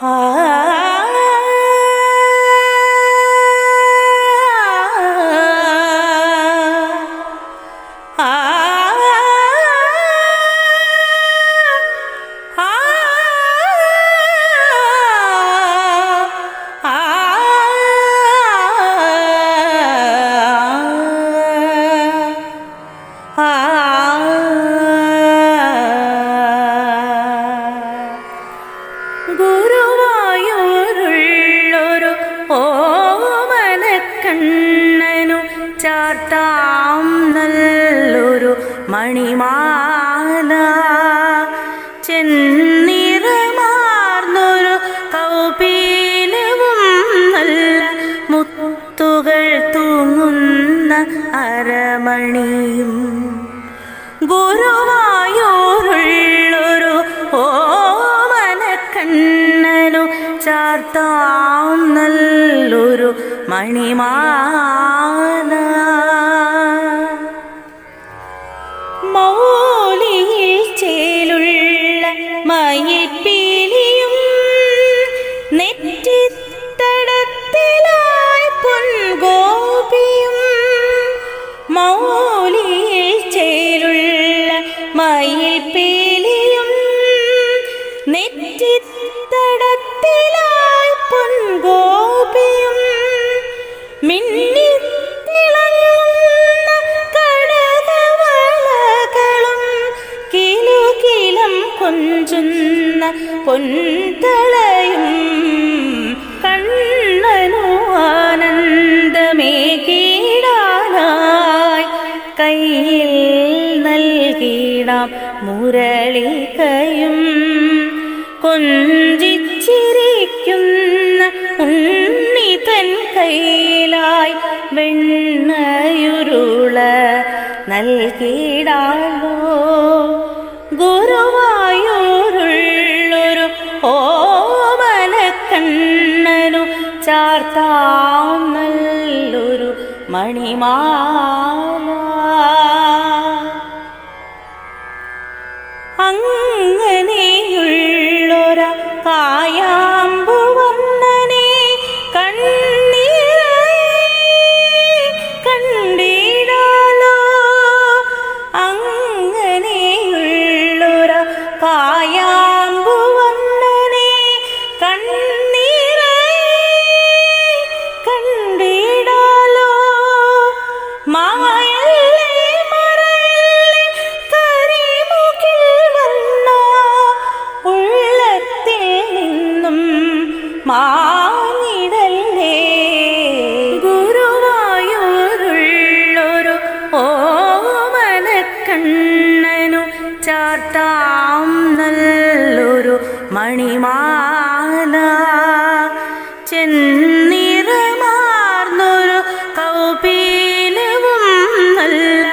ഗുരുവായൂരുള്ളൊരു ചാർത്താം നല്ലൊരു മണിമാല. ചെന്നിറമാർന്നൊരു കൗപീനവും നല്ല മുത്തുകൾ തൂങ്ങുന്ന അരമണിയും. ഗുരുവായൂരുള്ളൊരു ഓമനക്കണ്ണനു ചാർത്താം നല്ലൊരു മണിമാല. ചേലുള്ള മയിൽപ്പീലിയും നെറ്റിത്തടത്തിലായി പൊൻഗോപിയും കിലുകിലം കൊഞ്ചുന്ന പൊൻതളയും കണ്ണനു മുരളികയും കൊഞ്ചിച്ചിരിക്കുന്ന ഉണ്ണിതൻ കയ്യിലായി വെണ്ണയുരുള നൽകിടാലോ ഗുരുവായൂരുള്ളൊരു ഓമനക്കണ്ണനു ചാർത്താം നല്ലൊരു മണിമാല മാനിടല്ലേ? ഗുരുവായൂരുള്ളൊരു ഓമനക്കണ്ണനു ചാർത്താം നല്ലൊരു മണിമാല. ചെന്നിറമാർന്നൊരു കൗപീനവും നല്ല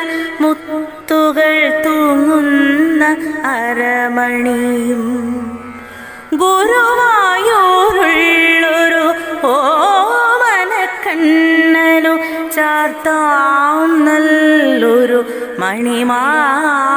മുത്തുകൾ തൂങ്ങുന്ന അരമണിയും. ഗുരുവായൂരുള്ളൊരു ഓമനക്കണ്ണനു ചാർത്താം നല്ലൊരു മണിമാല